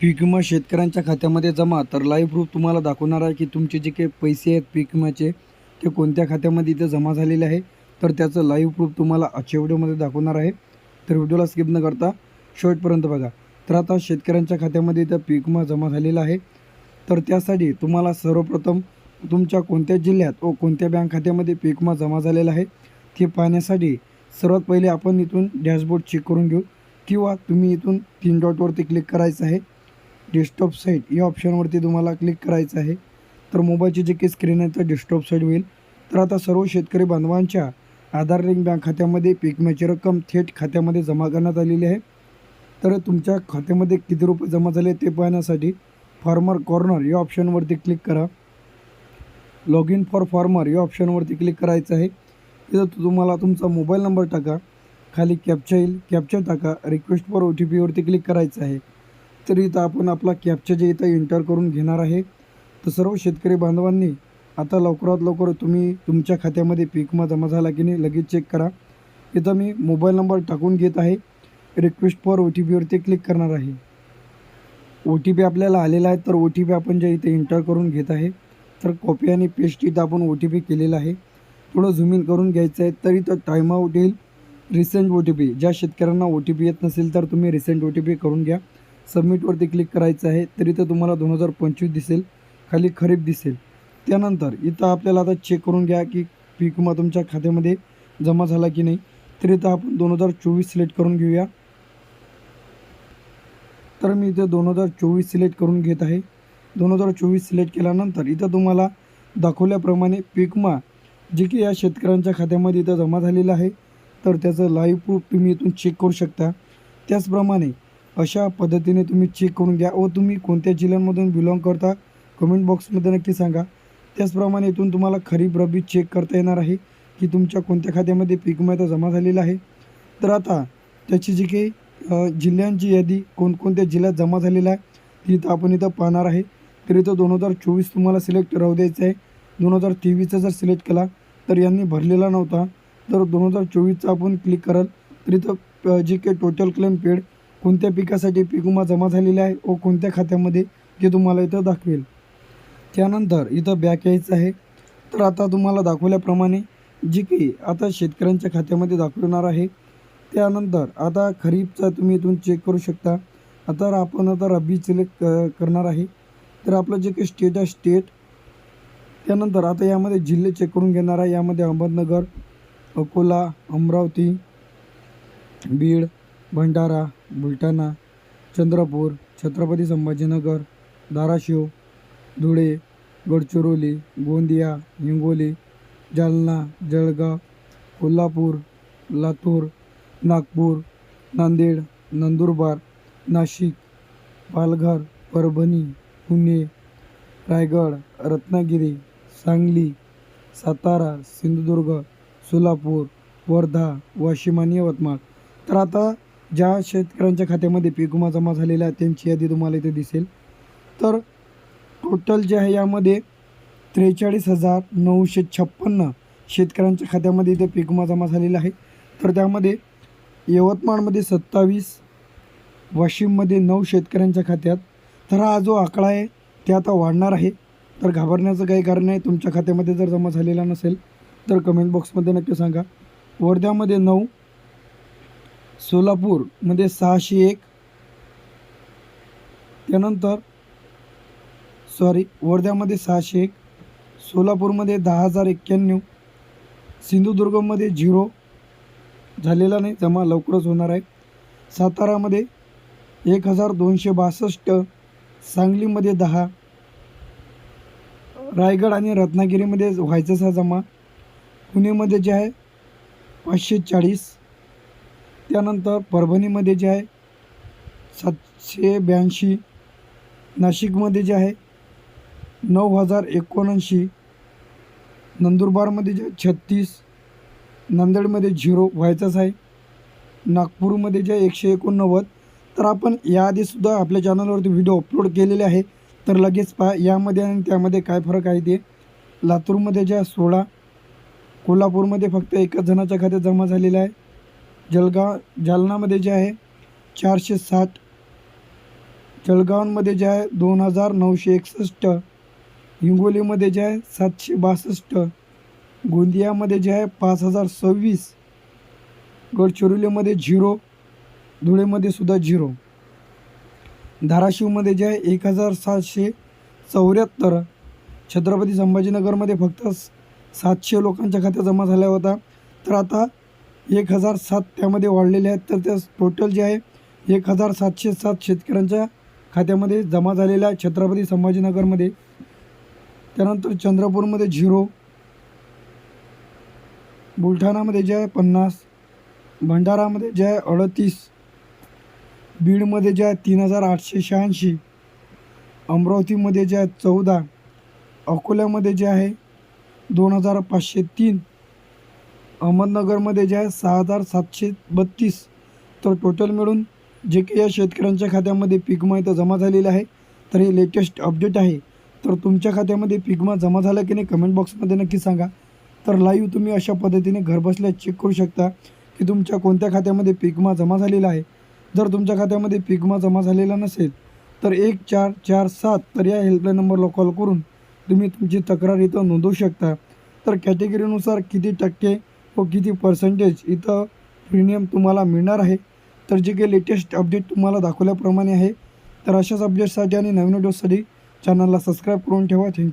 पीक विमा शेतकऱ्यांच्या खात्यामध्ये जमा. तर लाईव्ह प्रूफ तुम्हाला दाखवणार आहे की तुमचे जे काही पैसे आहेत पीक विम्याचे ते कोणत्या खात्यामध्ये इथे जमा झालेले आहे. तर त्याचं लाईव्ह प्रूफ तुम्हाला आजच्या व्हिडिओमध्ये दाखवणार आहे. तर व्हिडिओला स्किप न करता शेवटपर्यंत बघा. तर आता शेतकऱ्यांच्या खात्यामध्ये इथं पीक विमा जमा झालेला आहे. तर त्यासाठी तुम्हाला सर्वप्रथम तुमच्या कोणत्या जिल्ह्यात व कोणत्या बँक खात्यामध्ये पीक विमा जमा झालेला आहे ते पाहण्यासाठी सर्वात पहिले आपण इथून डॅशबोर्ड चेक करून घेऊ. किंवा तुम्ही इथून तीन डॉटवरती क्लिक करायचं आहे. डेस्कटॉप साईट या ऑप्शनवरती तुम्हाला क्लिक करायचं आहे. तर मोबाईलची जे काही स्क्रीन आहे तर डेस्कटॉप साईट होईल. तर आता सर्व शेतकरी बांधवांच्या आधार लिंक बँक खात्यामध्ये पिकम्याची रक्कम थेट खात्यामध्ये जमा करण्यात आलेली आहे. तर तुमच्या खात्यामध्ये किती रुपये जमा झाले ते पाहण्यासाठी फार्मर कॉर्नर या ऑप्शनवरती क्लिक करा. लॉग इन फॉर फार्मर या ऑप्शनवरती क्लिक करायचं आहे. तिथं तुम्हाला तुमचा मोबाईल नंबर टाका. खाली कॅप्चा येईल. कॅप्चा टाका. रिक्वेस्ट फॉर ओ टी पीवरती क्लिक करायचं आहे. तर इथं आपण आपला कॅप्चा जे इथं एंटर करून घेणार आहे तर सर्व शेतकरी बांधवांनी आता लवकरात लवकर तुम्ही तुमच्या खात्यामध्ये पीक जमा झाला की नाही लगेच चेक करा. इथं मी मोबाईल नंबर टाकून घेत आहे. रिक्वेस्ट फॉर ओ टी पीवरती क्लिक करणार आहे. ओ टी पी आपल्याला आलेला आहे तर ओ टी पी आपण जे इथे एंटर करून घेत आहे तर कॉपी आणि पेस्ट इथं आपण ओ टी पी केलेला आहे. थोडं झूम इन करून घ्यायचं आहे तर इथं टाईम आउट येईल रिसेंट ओ टी पी ज्या शेतकऱ्यांना ओ टी पी येत नसेल तर तुम्ही रिसेंट ओ टी पी करून घ्या. सबमिटवरती क्लिक करायचं आहे तर इथं तुम्हाला दोन हजार पंचवीस दिसेल. खाली खरीप दिसेल. त्यानंतर इथं आपल्याला आता चेक करून घ्या की पीक विमा तुमच्या खात्यामध्ये जमा झाला की नाही. तर इथं आपण दोन हजार चोवीस सिलेक्ट करून घेऊया. तर मी इथं दोन हजार चोवीस सिलेक्ट करून घेत आहे. दोन हजार चोवीस सिलेक्ट केल्यानंतर इथं तुम्हाला दाखवल्याप्रमाणे पीक विमा जे की या शेतकऱ्यांच्या खात्यामध्ये इथं जमा झालेलं आहे. तर त्याचं लाईव्ह प्रूफ तुम्ही इथून चेक करू शकता. त्याचप्रमाणे अशा पद्धतीने तुम्ही चेक करून घ्या. व तुम्ही कोणत्या जिल्ह्यांमधून बिलॉंग करता? कमेंट बॉक्समध्ये नक्की सांगा. त्याचप्रमाणे इथून तुम्हाला खरीप रब्बी चेक करता येणार आहे की तुमच्या कोणत्या खात्यामध्ये पीक विमा जमा झालेला आहे. तर आता त्याची जी काही जिल्ह्यांची यादी कोणकोणत्या जिल्ह्यात जमा झालेला आहे ती इथं आपण इथं पाहणार आहे. तर इथं दोन हजार चोवीस तुम्हाला सिलेक्ट राहू द्यायचं आहे. दोन हजार तेवीसचा जर सिलेक्ट केला तर यांनी भरलेला नव्हता. तर दोन हजार चोवीसचा आपण क्लिक कराल. तर इथं जी जे काही टोटल क्लेम पेड कोणत्या पिकासाठी पीक विमा जमा झालेला आहे व कोणत्या खात्यामध्ये ते तुम्हाला इथं दाखवेल. त्यानंतर इथं बॅक यायचं आहे. तर आता तुम्हाला दाखवल्याप्रमाणे जी काही आता शेतकऱ्यांच्या खात्यामध्ये दाखवणार आहे. त्यानंतर आता खरीपचा तुम्ही इथून चेक करू शकता. आता आपण आता रब्बी सिलेक्ट करणार आहे. तर आपलं जे काही स्टेट आहे स्टेट त्यानंतर आता यामध्ये जिल्हे चेक करून घेणार आहे. यामध्ये अहमदनगर अकोला अमरावती बीड भंडारा बुलढाणा चंद्रपूर छत्रपती संभाजीनगर धाराशिव धुळे गडचिरोली गोंदिया हिंगोली जालना जळगाव कोल्हापूर लातूर नागपूर नांदेड नंदुरबार नाशिक पालघर परभणी पुणे रायगड रत्नागिरी सांगली सातारा सिंधुदुर्ग सोलापूर वर्धा वाशिम आणि यवतमाळ. तर आता ज्या शेतकऱ्यांच्या खात्यामध्ये पीक विमा जमा झालेला आहे त्यांची यादी तुम्हाला इथे दिसेल. तर टोटल जे आहे यामध्ये त्रेचाळीस हजार नऊशे छप्पन्न शेतकऱ्यांच्या खात्यामध्ये इथे पीक विमा जमा झालेला आहे. तर त्यामध्ये यवतमाळमध्ये सत्तावीस वाशिममध्ये नऊ शेतकऱ्यांच्या खात्यात. तर हा जो आकडा आहे ते आता वाढणार आहे. तर घाबरण्याचं काही कारण नाही तुमच्या खात्यामध्ये जर जमा झालेला नसेल तर कमेंट बॉक्समध्ये नक्की सांगा. वर्ध्यामध्ये नऊ सोलापूरमध्ये सहाशे एक. त्यानंतर सॉरी वर्ध्यामध्ये सहाशे एक. सोलापूरमध्ये दहा हजार एक्क्याण्णव. सिंधुदुर्गमध्ये झिरो. झालेला नाही जमा लवकरच होणार आहे. सातारामध्ये एक हजार दोनशे बासष्ट. सांगलीमध्ये दहा. रायगड आणि रत्नागिरीमध्ये व्हायचं हा जमा. पुणेमध्ये जे आहे पाचशे चाळीस. त्यानंतर परभणीमध्ये जे आहे सातशे ब्याऐंशी नाशिकमध्ये जे आहे नऊ हजार एकोणऐंशी नंदुरबारमध्ये जे आहे छत्तीस नांदेडमध्ये झिरो व्हायचंच आहे नागपूरमध्ये जे आहे एकशे एकोणनव्वद. तर आपण याआधीसुद्धा आपल्या चॅनलवरती व्हिडिओ अपलोड केलेले आहे तर लगेच पहा यामध्ये आणि त्यामध्ये काय फरक आहे ते. लातूरमध्ये ज्या सोळा कोल्हापूरमध्ये फक्त एकाच जणाच्या खात्यात जमा झालेला आहे. जलगाव जालनामध्ये जे आहे चारशे साठ. जळगावमध्ये जे आहे दोन हजार नऊशे एकसष्ट. हिंगोलीमध्ये जे आहे सातशे बासष्ट. गोंदियामध्ये जे आहे पाच हजार सव्वीस. गडचिरोलीमध्ये झिरो. धुळेमध्ये सुद्धा झिरो. धाराशिवमध्ये जे आहे एक हजार सातशे चौऱ्याहत्तर. छत्रपती संभाजीनगरमध्ये फक्त सातशे लोकांच्या खात्या जमा झाल्या होत्या. तर आता एक हजार सात त्यामध्ये वाढलेले आहेत. तर त्या टोटल जे आहे एक हजार सातशे सात शेतकऱ्यांच्या खात्यामध्ये जमा झालेल्या आहे छत्रपती संभाजीनगरमध्ये. त्यानंतर चंद्रपूरमध्ये झिरो. बुलढाणामध्ये जे आहे पन्नास. भंडारामध्ये जे आहे अडतीस. बीडमध्ये जे आहे तीन हजार आठशे शहाऐंशी. अमरावतीमध्ये जे आहे चौदा. अकोल्यामध्ये जे आहे दोन हजार पाचशे तीन. अहमदनगरमध्ये जे आहे सहा हजार सातशे बत्तीस तर टोटल मिळून जे काही या शेतकऱ्यांच्या खात्यामध्ये पिकमा इथं जमा झालेलं आहे तर हे लेटेस्ट अपडेट आहे. तर तुमच्या खात्यामध्ये पिकमा जमा झाला की नाही कमेंट बॉक्समध्ये नक्की सांगा. तर लाईव्ह तुम्ही अशा पद्धतीने घरबसल्या चेक करू शकता की तुमच्या कोणत्या खात्यामध्ये पिकमा जमा झालेला आहे. जर तुमच्या खात्यामध्ये पिकमा जमा झालेला नसेल तर एक चार चार सात तर या हेल्पलाईन नंबरला कॉल करून तुम्ही तुमची तक्रार इथं नोंदवू शकता. तर कॅटेगरीनुसार किती टक्के व किती पर्सेंटेज इथं प्रीमियम तुम्हाला मिळणार आहे. तर जे काही लेटेस्ट अपडेट तुम्हाला दाखवल्याप्रमाणे आहे. तर अशाच अपडेट्ससाठी आणि नवीन व्हिडिओसाठी चॅनलला सबस्क्राईब करून ठेवा. थँक्यू